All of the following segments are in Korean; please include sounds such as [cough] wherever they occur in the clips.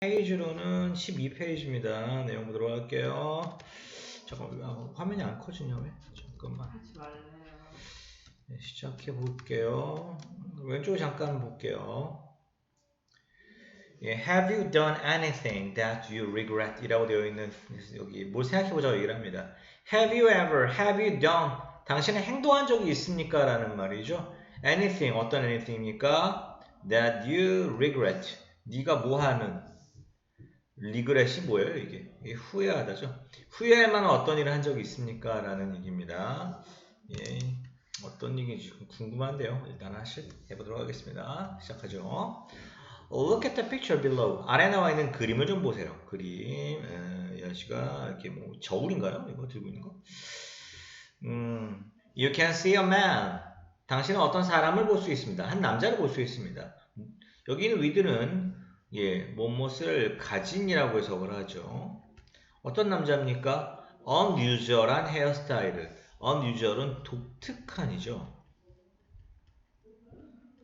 페이지로는 12페이지입니다. 내용 보도록 할게요. 잠깐만, 아, 화면이 안 커지냐, 왜? 잠깐만. 하지 말래요. 네, 시작해 볼게요. 왼쪽에 잠깐 볼게요. 예, have you done anything that you regret? 이라고 되어 있는 여기 뭘 생각해 보자고 얘기를 합니다. Have you ever, have you done? 당신은 행동한 적이 있습니까? 라는 말이죠. Anything, 어떤 anything입니까? That you regret. 네가 뭐 하는? Regret이 뭐예요, 이게? 이게 후회하다죠. 후회할 만한 어떤 일을 한 적이 있습니까? 라는 얘기입니다. 예. 어떤 얘기인지 좀 궁금한데요. 일단 하실 해보도록 하겠습니다. 시작하죠. Look at the picture below. 아래 나와 있는 그림을 좀 보세요. 그림. 에, 이 아저씨가 이렇게 뭐 저울인가요? 이거 들고 있는 거? 음, you can see a man. 당신은 어떤 사람을 볼 수 있습니다. 한 남자를 볼 수 있습니다. 여기 있는 위들은 예, 못못을 가진이라고 해석을 하죠. 어떤 남자입니까? unusual한 헤어스타일을. unusual은 독특한이죠.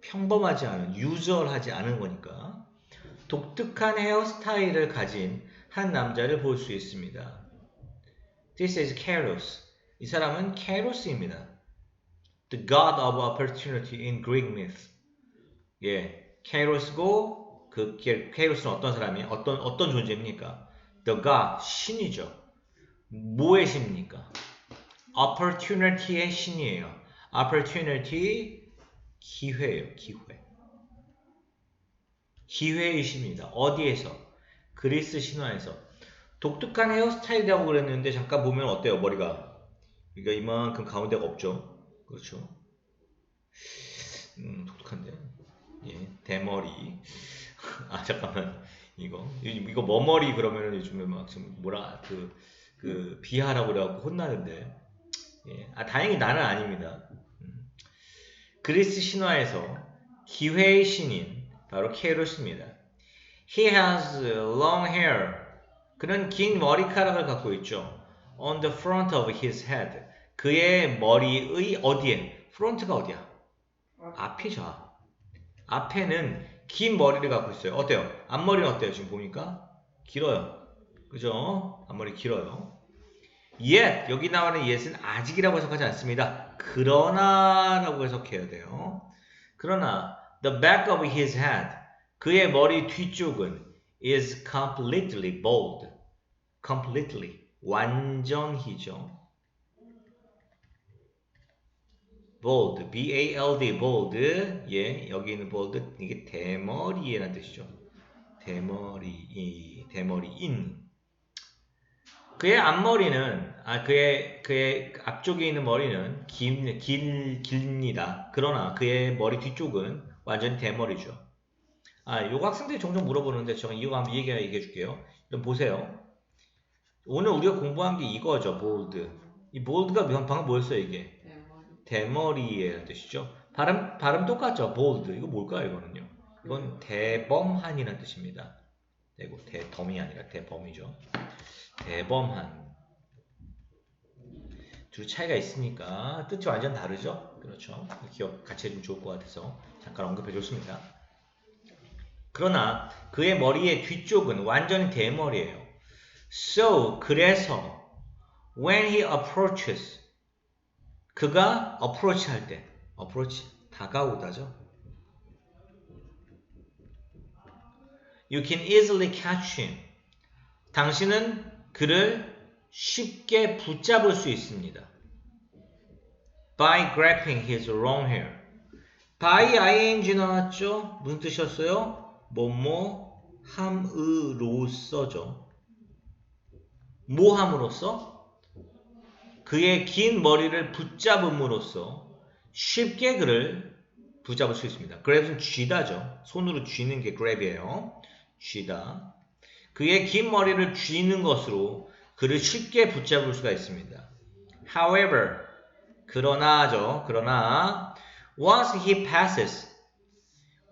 평범하지 않은, 유저하지 않은 거니까. 독특한 헤어스타일을 가진 한 남자를 볼 수 있습니다. This is Keros. 이 사람은 케로스입니다. The god of opportunity in Greek myth. 예, 케로스고 그 케- 케로스는 어떤 사람이 어떤 어떤 존재입니까? The god 신이죠. 뭐의 신입니까? opportunity의 신이에요. opportunity 기회예요, 기회. 기회의 신입니다. 어디에서? 그리스 신화에서. 독특한 헤어스타일이라고 그랬는데 잠깐 보면 어때요, 머리가? 그러니까 이만큼 가운데가 없죠. 그렇죠. 음, 독특한데. 예, 대머리. [laughs] 아, 잠깐만. 이거. 이- 이거 머머리 그러면은 요즘에 막 좀 뭐라, 그, 그, 비하라고 그래갖고 혼나는데. 예. 아, 다행히 나는 아닙니다. 음. 그리스 신화에서 기회의 신인, 바로 케로스입니다. He has long hair. 그는 긴 머리카락을 갖고 있죠. On the front of his head. 그의 머리의 어디에? front가 어디야? 앞이죠. 앞에는 긴 머리를 갖고 있어요. 어때요? 앞머리는 어때요? 지금 보니까 길어요. 그죠? 앞머리 길어요. yet 여기 나오는 yet은 아직이라고 해석하지 않습니다. 그러나라고 해석해야 돼요. 그러나 the back of his head 그의 머리 뒤쪽은 is completely bald. completely 완전히죠. Bold, b-a-l-d, bold. 예, 여기 있는 bold 이게 대머리라는 뜻이죠. 대머리, 이 대머리인. 그의 앞머리는 아 그의 그의 앞쪽에 있는 머리는 긴, 길 깁니다. 그러나 그의 머리 뒤쪽은 완전히 대머리죠. 아, 요거 학생들이 종종 물어보는데 제가 이거 한번 얘기 얘기해 줄게요. 좀 보세요. 오늘 우리가 공부한 게 이거죠, bold. 이 bold가 방금 뭐였어요, 이게? 대머리. 대머리의 뜻이죠. 발음 발음 똑같죠. bold. 이거 뭘까요, 이거는요? 이건 대범한이라는 뜻입니다. 대고 대덤이 아니라 대범이죠. 대범한. 둘 차이가 있으니까 뜻이 완전 다르죠. 그렇죠. 기억 같이 해주면 좋을 것 같아서 잠깐 언급해 줬습니다. 그러나 그의 머리의 뒤쪽은 완전히 대머리예요. So 그래서 when he approaches 그가 approach 할 때, approach 다가오다죠. You can easily catch him. 당신은 그를 쉽게 붙잡을 수 있습니다. By grabbing his long hair. by ing 나왔죠? 무슨 뜻이었어요? 뭐뭐 함으로써죠. 뭐 함으로써? 그의 긴 머리를 붙잡음으로써 쉽게 그를 붙잡을 수 있습니다. grab은 쥐다죠. 손으로 쥐는 게 grab이에요. 쥐다. 그의 긴 머리를 쥐는 것으로 그를 쉽게 붙잡을 수가 있습니다. However, 그러나죠. 그러나 once he passes,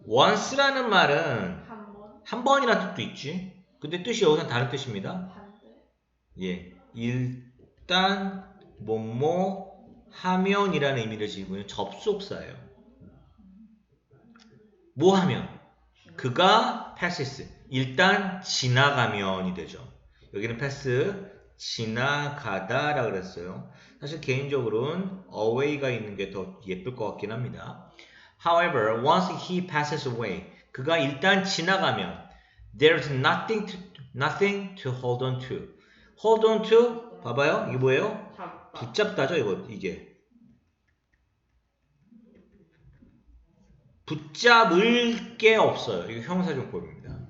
once라는 말은 한 번. 한 번이라는 뜻도 있지. 근데 뜻이 여기서 다른 뜻입니다. 예, 일단 뭐뭐 하면이라는 의미를 지니고 있는 접속사예요. 뭐 하면? 그가 passes 일단 지나가면이 되죠. 여기는 패스 지나가다라 그랬어요. 사실 개인적으로는 away가 있는 게 더 예쁠 것 같긴 합니다. However, once he passes away, 그가 일단 지나가면 there's nothing to nothing to hold on to. hold on to 봐봐요. 이게 뭐예요? 잡다. 붙잡다죠, 이거 이게. 붙잡을 게 없어요. 이거 형사용법입니다.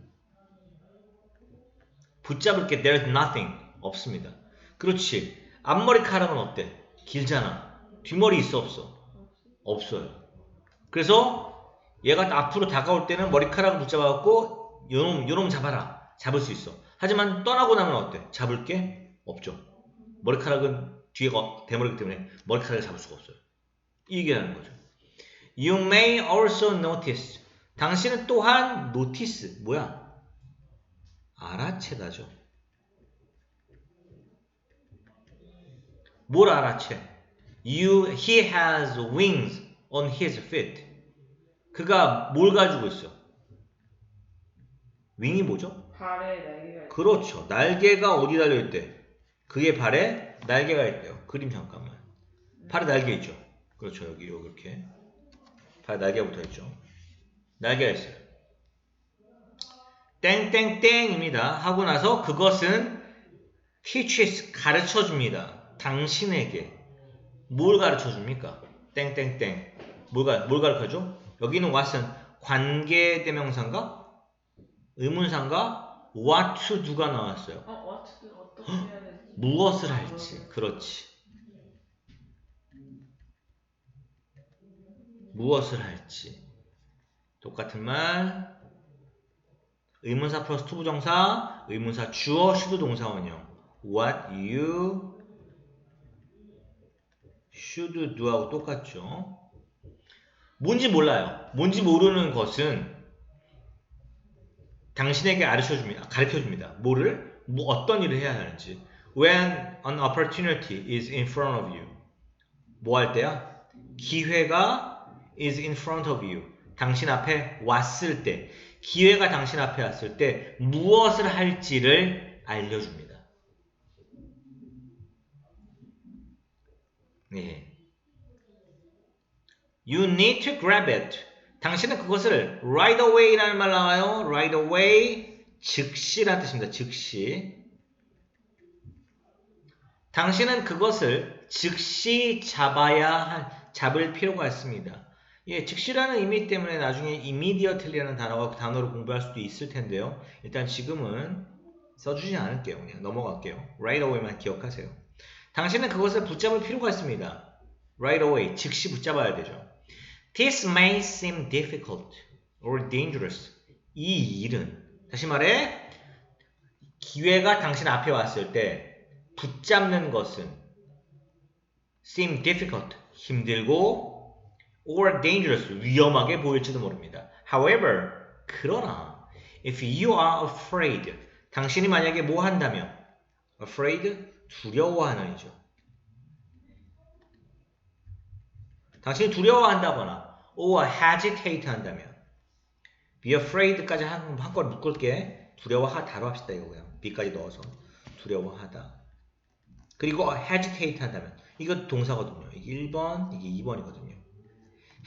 붙잡을 게 there's nothing 없습니다. 그렇지. 앞머리카락은 어때? 길잖아. 뒷머리 있어 없어? 없어요. 그래서 얘가 앞으로 다가올 때는 머리카락을 붙잡아갖고 요놈 요놈 잡아라. 잡을 수 있어. 하지만 떠나고 나면 어때? 잡을 게 없죠. 머리카락은 뒤에가 대머리기 때문에 머리카락을 잡을 수가 없어요. 이 얘기하는 거죠. You may also notice. 당신은 또한 notice 뭐야? 알아채다죠. 뭘 알아채? You, he has wings on his feet. 그가 뭘 가지고 있어? 윙이 뭐죠? 발에 날개가. 그렇죠. 날개가 어디 달려 있대? 그의 발에 날개가 있대요. 그림 잠깐만. 발에 날개 있죠. 그렇죠. 여기 여기 이렇게 발에 날개가 붙어 있죠. 날개가 있어요. 땡땡땡입니다. 하고 나서 그것은 teaches 가르쳐 줍니다. 당신에게 뭘 가르쳐 줍니까? 땡땡땡. 뭘, 가, 뭘 가르쳐 줘? 여기는 what은 관계대명사인가? 의문사인가? what to do가 나왔어요. 어, 어떻게 어떻게 해야? 무엇을 할지. 그렇지. 무엇을 할지. 똑같은 말. 의문사 플러스 투부정사, 의문사 주어, 시도 동사 원형. What you should do하고 똑같죠. 뭔지 몰라요. 뭔지 모르는 것은 당신에게 가르쳐 줍니다. 가르쳐 줍니다. 뭐를? 뭐 어떤 일을 해야 하는지. When an opportunity is in front of you. 뭐 할 때야? 기회가 is in front of you. 당신 앞에 왔을 때, 기회가 당신 앞에 왔을 때 무엇을 할지를 알려줍니다. 네. You need to grab it. 당신은 그것을 right away라는 말 나와요. right away 즉시라는 뜻입니다. 즉시. 당신은 그것을 즉시 잡아야 할, 잡을 필요가 있습니다. 예, 즉시라는 의미 때문에 나중에 immediately라는 단어가 단어로 공부할 수도 있을 텐데요. 일단 지금은 써주지 않을게요. 그냥 넘어갈게요. right away만 기억하세요. 당신은 그것을 붙잡을 필요가 있습니다. right away, 즉시 붙잡아야 되죠. This may seem difficult or dangerous. 이 일은 다시 말해 기회가 당신 앞에 왔을 때 붙잡는 것은 seem difficult 힘들고 or dangerous 위험하게 보일지도 모릅니다. However 그러나 if you are afraid 당신이 만약에 뭐 한다면 afraid 두려워하는이죠. 당신이 두려워한다거나 or hesitate 한다면 be afraid까지 한, 한걸 묶을게 두려워하다로 합시다 이거 그냥 be까지 넣어서 두려워하다 그리고 hesitate 한다면 이거 동사거든요 이게 1번 이게 2번이거든요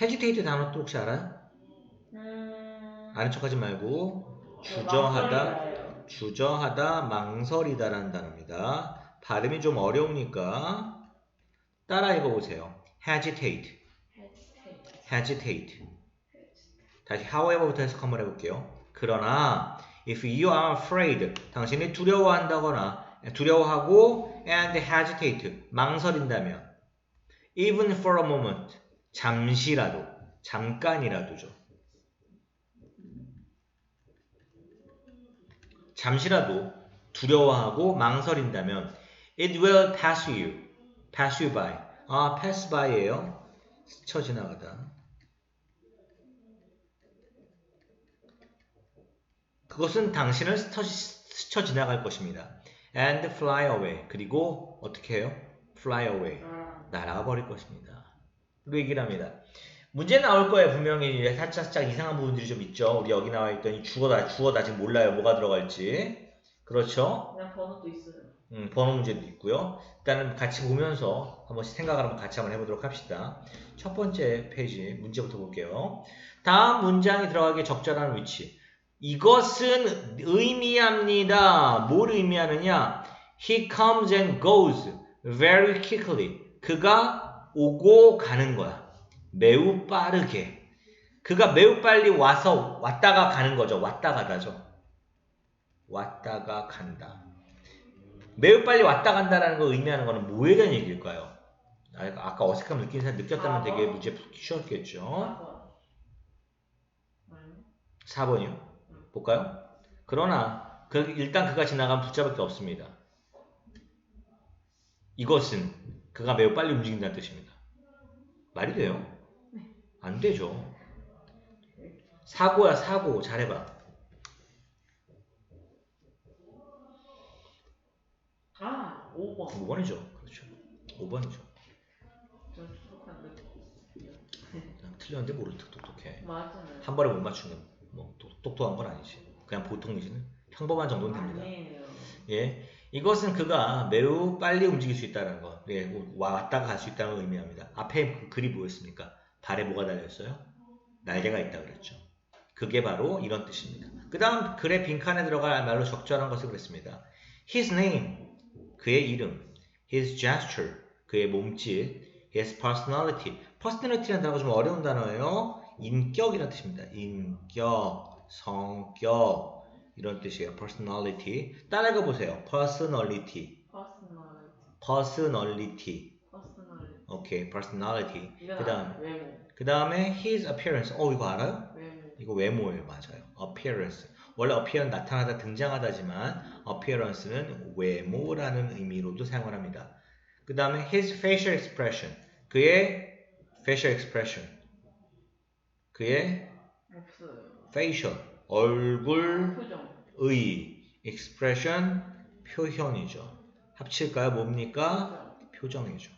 hesitate 단어 또 혹시 알아요? 음. 아는 척하지 말고 어, 주저하다. 주저하다 망설이다라는 단어입니다 발음이 좀 어려우니까 따라 읽어보세요 hesitate hesitate. hesitate. 다시 however부터 해석 한번 해볼게요. 그러나 if you are afraid, 당신이 두려워한다거나 두려워하고 and hesitate, 망설인다면 even for a moment, 잠시라도, 잠깐이라도죠. 잠시라도 두려워하고 망설인다면 it will pass you, pass you by. 아, pass by예요. 스쳐 지나가다. 그것은 당신을 스쳐, 스쳐 지나갈 것입니다. And fly away. 그리고 어떻게 해요? Fly away. 아, 날아가 버릴 것입니다. 그리고 얘기를 합니다. 문제 나올 거예요 분명히 살짝 살짝 이상한 부분들이 좀 있죠. 우리 여기 나와 있던 이 주어다 주어다 지금 몰라요 뭐가 들어갈지. 그렇죠. 그냥 번호도 있어요. 음, 번호 문제도 있고요. 일단은 같이 보면서 한 번씩 생각을 한번 같이 한번 해보도록 합시다. 첫 번째 페이지 문제부터 볼게요. 다음 문장이 들어가기에 적절한 위치. 이것은 의미합니다. 뭘 의미하느냐? He comes and goes very quickly. 그가 오고 가는 거야. 매우 빠르게. 그가 매우 빨리 와서 왔다가 가는 거죠. 왔다 가다죠. 왔다가 간다. 매우 빨리 왔다 간다라는 걸 의미하는 거는 뭐에 대한 얘기일까요? 아, 아까 어색함 느낀 사람 느꼈다면 되게 문제 풀기 쉬웠겠죠. 4번. 아니. 4번이요. 볼까요? 그러나 그 일단 그가 지나간 붙잡을 게 없습니다. 이것은 그가 매우 빨리 움직인다는 뜻입니다. 말이 돼요? 안 되죠. 사고야 사고 잘해봐. 아, 5번. 5번이죠. 그렇죠. 5번이죠. 좀 수북한데. 틀렸는데 모르는 척 똑똑해. 맞잖아요. 한 번에 못 맞추면 뭐 똑- 똑똑한 건 아니지. 그냥 보통이지는 평범한 정도는 됩니다. 아니에요. 예, 이것은 그가 매우 빨리 움직일 수 있다는 것, 예, 왔다가 갈 수 있다는 걸 의미합니다. 앞에 그 글이 뭐였습니까? 발에 뭐가 달렸어요? 날개가 있다 그랬죠. 그게 바로 이런 뜻입니다. 그 다음 글의 빈칸에 들어갈 말로 적절한 것을 그랬습니다. His name, 그의 이름, His gesture, 그의 몸짓, His personality. personality라는 단어가 좀 어려운 단어예요. 인격이라는 뜻입니다. 인격, 성격, 이런 뜻이에요. personality. 따라가 보세요. personality. personality. 퍼스널리티. 오케이. personality. 그다음. 외모. 그 다음에 his appearance. 어, 이거 알아요? 외모. 이거 외모예요. 맞아요. appearance. 원래 appear 나타나다 등장하다지만 appearance는 외모라는 의미로도 사용을 합니다. 그 다음에 his facial expression. 그의 facial expression. 그의 없어요. Facial. 얼굴 표정. 의 expression 표현이죠. 합칠까요? 뭡니까? 표정. 표정이죠.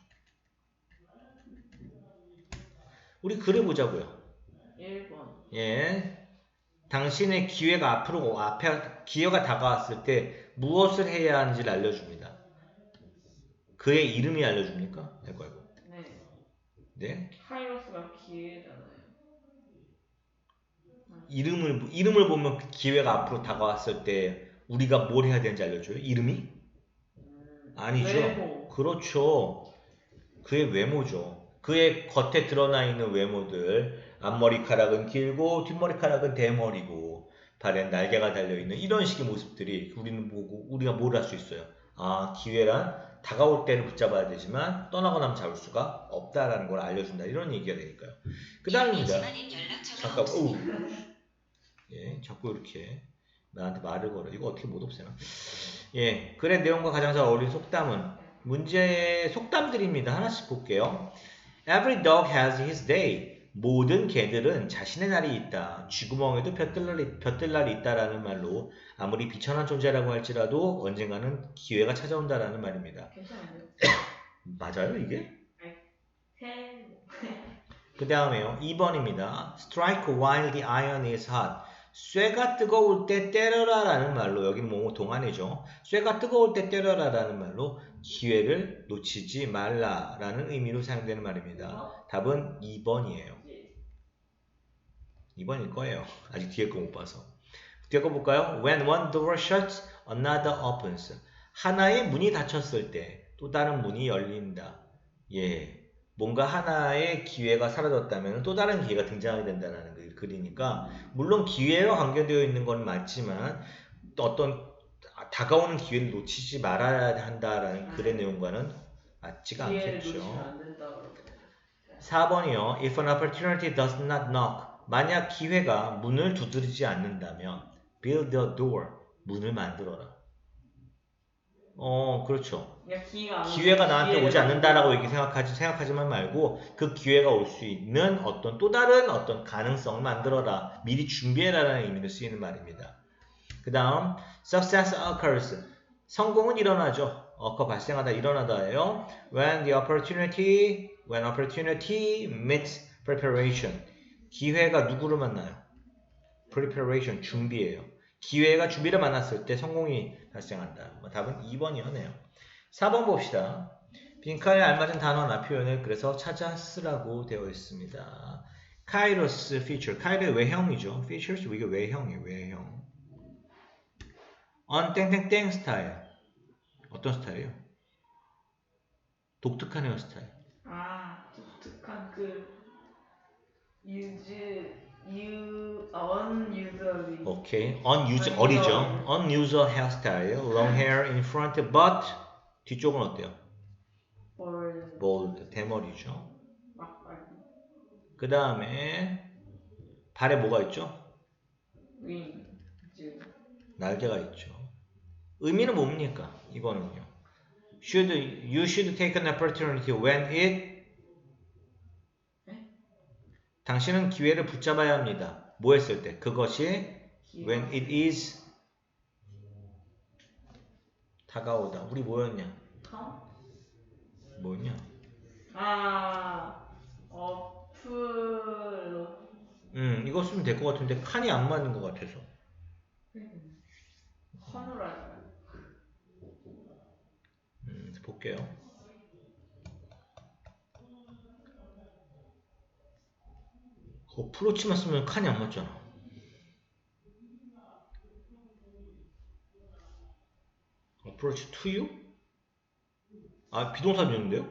우리 글을 보자고요. 1번. 예. 당신의 기회가 앞으로 앞에 기회가 다가왔을 때 무엇을 해야 하는지를 알려줍니다. 그의 이름이 알려줍니까? 아이고 아이고. 네. 네. 카이로스가 기회잖아요. 이름을 이름을 보면 그 기회가 앞으로 다가왔을 때 우리가 뭘 해야 되는지 알려줘요. 이름이? 음, 아니죠. 외모. 그렇죠. 그의 외모죠. 그의 겉에 드러나 있는 외모들, 앞머리카락은 길고 뒷머리카락은 대머리고 발엔 날개가 달려 있는 이런 식의 모습들이 우리는 보고 우리가 뭘 할 수 있어요. 아 기회란 다가올 때는 붙잡아야 되지만 떠나고 나면 잡을 수가 없다라는 걸 알려준다 이런 얘기가 되니까요. 그 다음입니다. 잠깐, 오, 예, 자꾸 이렇게 나한테 말을 걸어. 이거 어떻게 못 없애나? 예, 글의 내용과 가장 잘 어울리는 속담은 문제의 속담들입니다. 하나씩 볼게요. Every dog has his day. 모든 개들은 자신의 날이 있다. 쥐구멍에도 볕들날이, 볕들날이 있다라는 말로 아무리 비천한 존재라고 할지라도 언젠가는 기회가 찾아온다라는 말입니다. [coughs] 맞아요, 이게? 새. 그 다음에요. 2번입니다. Strike while the iron is hot. 쇠가 뜨거울 때 때려라 라는 말로 여기는 뭐 동안이죠. 쇠가 뜨거울 때 때려라 라는 말로 기회를 놓치지 말라 라는 의미로 사용되는 말입니다. 답은 2번이에요. 2번일 거예요. [laughs] 아직 뒤에 거 못 봐서. 뒤에 거 볼까요? When one door shuts, another opens. 하나의 문이 닫혔을 때 또 다른 문이 열린다. 예. 뭔가 하나의 기회가 사라졌다면 또 다른 기회가 등장하게 된다는 그 글이니까 물론 기회와 관계되어 있는 건 맞지만 또 어떤 다가오는 기회를 놓치지 말아야 한다라는 글의 내용과는 맞지가 않겠죠. 안 된다 그러고. 4번이요. If an opportunity does not knock. 만약 기회가 문을 두드리지 않는다면 build a door. 문을 만들어라. 어, 그렇죠. 그러니까 기회가 안 기회가 나한테 오지 않는다라고. 얘기 생각하지 생각하지만 말고 그 기회가 올 수 있는 어떤 또 다른 어떤 가능성을 만들어라. 미리 준비해라라는 의미로 쓰이는 말입니다. 그다음 success occurs. 성공은 일어나죠. occur 발생하다 일어나다예요. When the opportunity when opportunity meets preparation. 기회가 누구를 만나요? preparation 준비예요. 기회가 준비를 만났을 때 성공이 발생한다. 뭐 답은 2번이었네요. 4번 봅시다. 빈칸에 알맞은 단어나 표현을 그래서 찾아 쓰라고 되어 있습니다. 카이로스 feature. 카이로의 외형이죠. features 이게 외형이에요. 외형. on 땡땡땡 스타일. 어떤 스타일이에요? 독특한 헤어스타일. 아 독특한 그 유즈 유 unusually 오케이. unusual 어리죠. unusual hairstyle. long hair in front but 뒤쪽은 어때요? or bold 대머리죠. 막발 그 다음에 발에 뭐가 있죠? 윙 즈 날개가 있죠. 의미는 뭡니까? 이거는요. Should you should take an opportunity when it 네? 당신은 기회를 붙잡아야 합니다. 뭐 했을 때? 그것이 when it is 다가오다. 우리 뭐였냐? 컴? 뭐였냐? 아 어플로 음, 이거 쓰면 될 것 같은데 칸이 안 맞는 것 같아서. 허물하다 음, 볼게요. 어프로치만 쓰면 칸이 안 맞잖아. 어프로치 to you? 아, 비동사였는데요?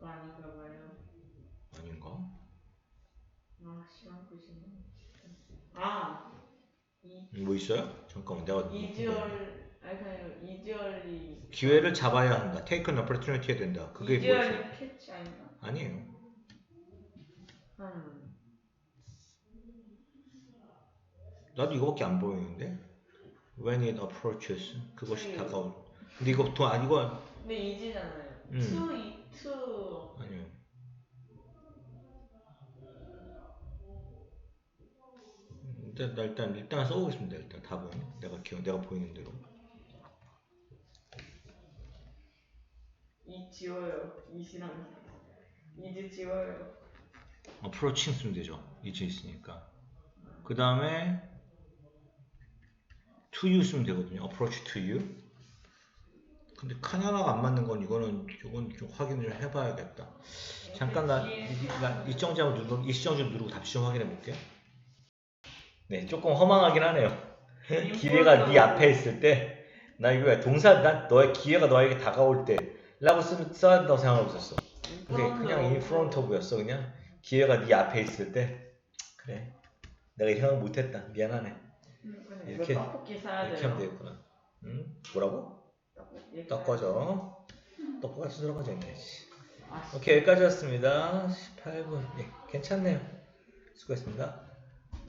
아닌가 봐요 아닌가? 아 시간 끄시네 아 이, 뭐 있어요? 잠깐만, 내가 이지얼 아니 그냥 이지얼리 기회를 잡아야 한다. take an opportunity 해야 된다. 그게 뭐였어요? 이지얼리 캐치 아닌가? 아니에요. 음 나도 이거밖에 안 보이는데? When it approaches 그것이 음. 다가올. 근데 이거 또 아, 이거 근데 이지잖아요 음. 투, 이, 투 아니요. 일단 나 일단 일단 써보겠습니다. 일단 답은 내가 기억 내가 보이는 대로. 이 지워요 이시랑 이지 지워요 approaching 쓰면 되죠. 이제 있으니까. 그 다음에 to you 쓰면 되거든요. approach to you. 근데 칸 하나가 안 맞는 건 이거는 이건 좀 확인을 해봐야겠다. 잠깐 나, 이, 나 이정지 한번 누르고 이 시정 좀 누르고 답시 좀 확인해 볼게요. 네, 조금 허망하긴 하네요. 기회가 네 앞에 있을 때 나 이거 왜 동사 난 너의 기회가 너에게 다가올 때라고 쓰, 써야 된다고 생각하고 있었어. 근데 그냥 in front of였어 그냥 기회가 네 앞에 있을 때 그래 내가 이 생각 못했다 미안하네 이렇게 이렇게- 떡볶이 사야 이렇게 돼요. 하면 되겠구나. 응? 뭐라고? 떡볶이 이렇게 떡 꺼져. 떡볶이 수저로 꺼져 있네 씨. 아, 오케이 여기까지였습니다. 18분. 예, 괜찮네요. 수고했습니다